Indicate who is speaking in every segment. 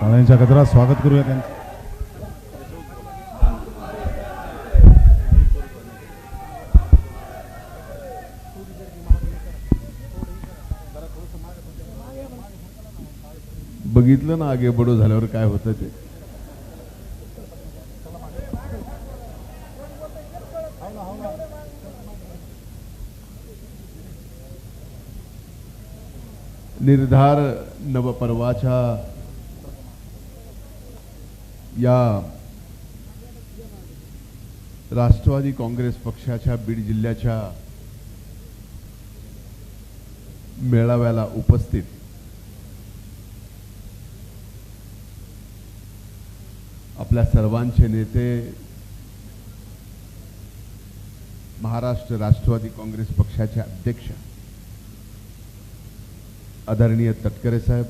Speaker 1: टाळ्यांच्या गजरात स्वागत करूया त्यांचं.
Speaker 2: बघितलं ना आगे बडो झाल्यावर काय होतं ते. निर्धार नवपर्वाच्या या राष्ट्रवादी काँग्रेस पक्षाच्या बीड जिल्ह्याच्या मेळाव्याला उपस्थित आपल्या सर्वांचे नेते महाराष्ट्र राष्ट्रवादी काँग्रेस पक्षाचे अध्यक्ष आदरणीय तटकरे साहेब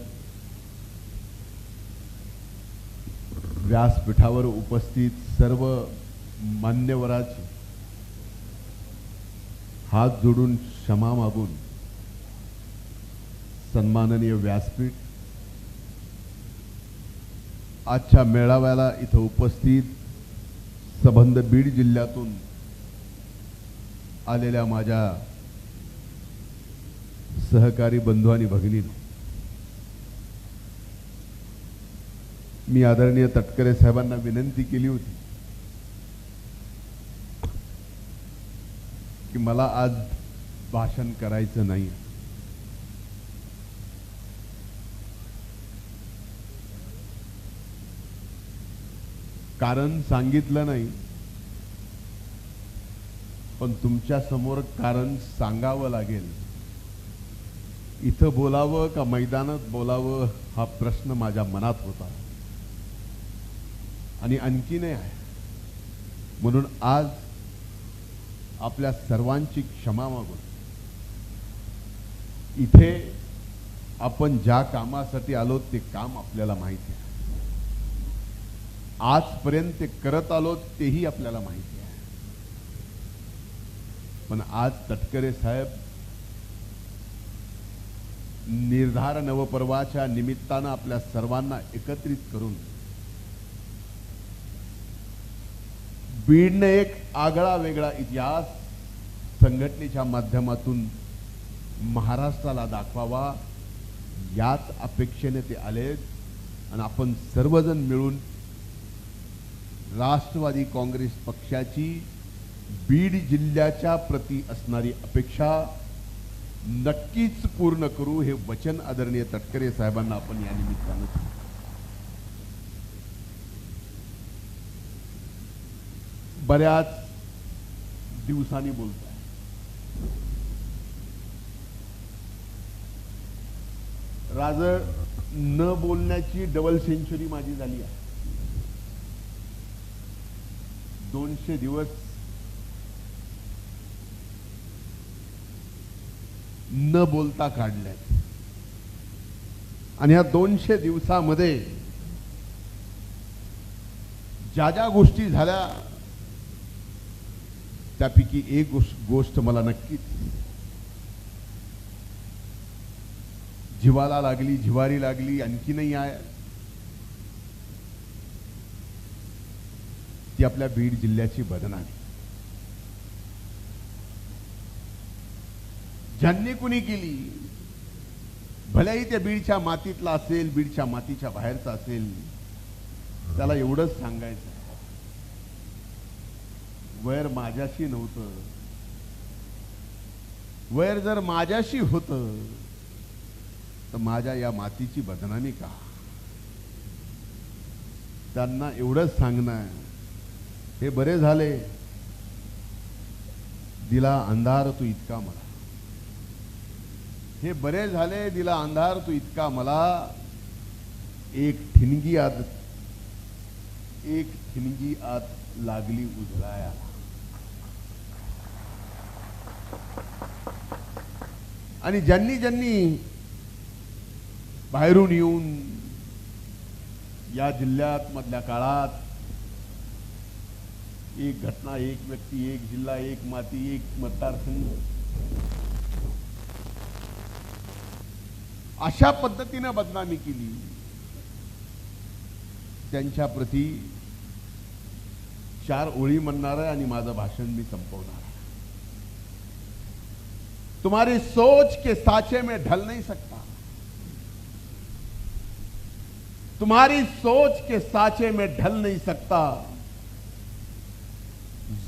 Speaker 2: व्यासपीठावर उपस्थित सर्व मान्यवराची हात जोडून क्षमा मागून सन्माननीय व्यासपीठ आजच्या मेळाव्याला इथं उपस्थित सबंध बीड जिल्ह्यातून आलेल्या माझ्या सहकारी बंधू आणि भगिनींनो मी आदरणीय तटकरे साहेबांना विनंती केली होती की मला आज भाषण करायचं नाही कारण सांगितलं नाही पण तुमच्यासमोर कारण सांगावं लागेल. इथं बोलावं का मैदानात बोलावं हा प्रश्न माझ्या मनात होता. आणि आणखीनही आहे. म्हणून आज आपल्या सर्वांची क्षमा मागून इथे आपण ज्या कामासाठी आलो ते काम आपल्याला माहिती आहे. आजपर्यंत ते करत आलो तेही आपल्याला माहिती आहे. पण आज तटकरे साहेब निर्धार नवपर्वाच्या निमित्तानं आपल्या सर्वांना एकत्रित करून बीडने एक आगळा वेगळा इतिहास संघटनेच्या माध्यमातून महाराष्ट्राला दाखवावा याच अपेक्षेने ते आलेत आणि आपण सर्वजण मिळून राष्ट्रवादी काँग्रेस पक्षाची बीड जिल्ह्याच्या प्रती असणारी अपेक्षा नक्कीच पूर्ण करू हे वचन आदरणीय तटकरे साहेबांना आपण या निमित्तानं बऱ्याच दिवसांनी बोलतो राज न बोलण्याची डबल सेंचुरी माझी झाली आहे. दोनशे दिवस न बोलता काढल्यात आणि या दोनशे दिवसामध्ये ज्या ज्या गोष्टी झाल्या त्यापैकी एक गोष्ट गोष्ट मला नक्कीच जिवाला लागली जिवारी लागली आणखीनही आहे. ती आपल्या बीड जिल्ह्याची बदनामी. ज्यांनी कुणी केली भलेही त्या बीडच्या मातीतला असेल बीडच्या मातीच्या बाहेरचा असेल त्याला एवढंच सांगायचं वैर माझ्याशी नव्हतं. वैर जर माझ्याशी होतं तर माझ्या या मातीची बदनामी का? त्यांना एवढंच सांगणं हे बरे झाले. दिला अंधार तू इतका मला. हे बरे झाले दिला अंधार तू इतका मला. एक ठिणगी आत एक ठिणगी आत लागली उजळाया आणि ज्यांनी ज्यांनी बाहेरून येऊन या जिल्ह्यात मधल्या काळात एक घटना एक व्यक्ती एक जिल्हा एक माती एक मतदारसंघ अशा पद्धतीने बदनामी केली. त्यांच्या प्रती चार ओळी म्हणणार आहे आणि माझं भाषण मी संपवणार. तुम्हारी सोच के साचे में ढल नहीं सकता। तुम्हारी सोच के साचे में ढल नहीं सकता।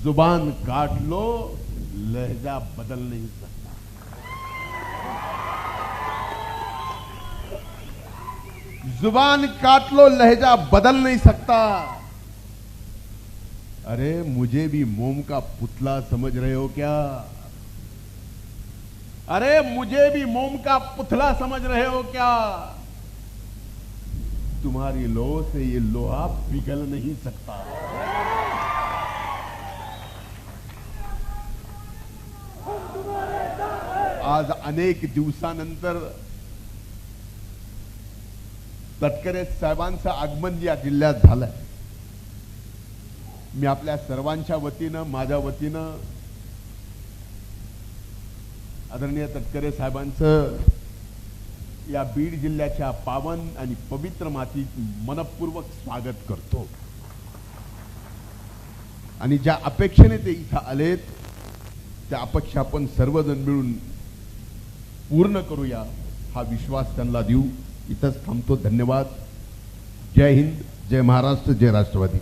Speaker 2: ज़ुबान काट लो, लहजा बदल नहीं सकता। ज़ुबान काट लो, लहजा बदल नहीं सकता। अरे, मुझे भी मोम का पुतला समझ रहे हो क्या? अरे मुझे भी मोम का पुतला समझ रहे हो क्या? तुम्हारी लो से ये लोहा पिघल नहीं सकता। आज अनेक दिवसानंतर तटकरे साहेबांचं आगमन या जिल्ह्यात झालंय. मी आपल्या सर्वांच्या वतीनं माझ्या वतीनं आदरणीय तटकरे साहेबांचं या बीड जिल्ह्याच्या पावन आणि पवित्र मातीत मनपूर्वक स्वागत करतो. आणि ज्या अपेक्षेने ते इथं आलेत त्या अपेक्षा आपण सर्वजण मिळून पूर्ण करूया हा विश्वास त्यांना देऊ. इथंच थांबतो. धन्यवाद. जय हिंद. जय महाराष्ट्र. जय राष्ट्रवादी.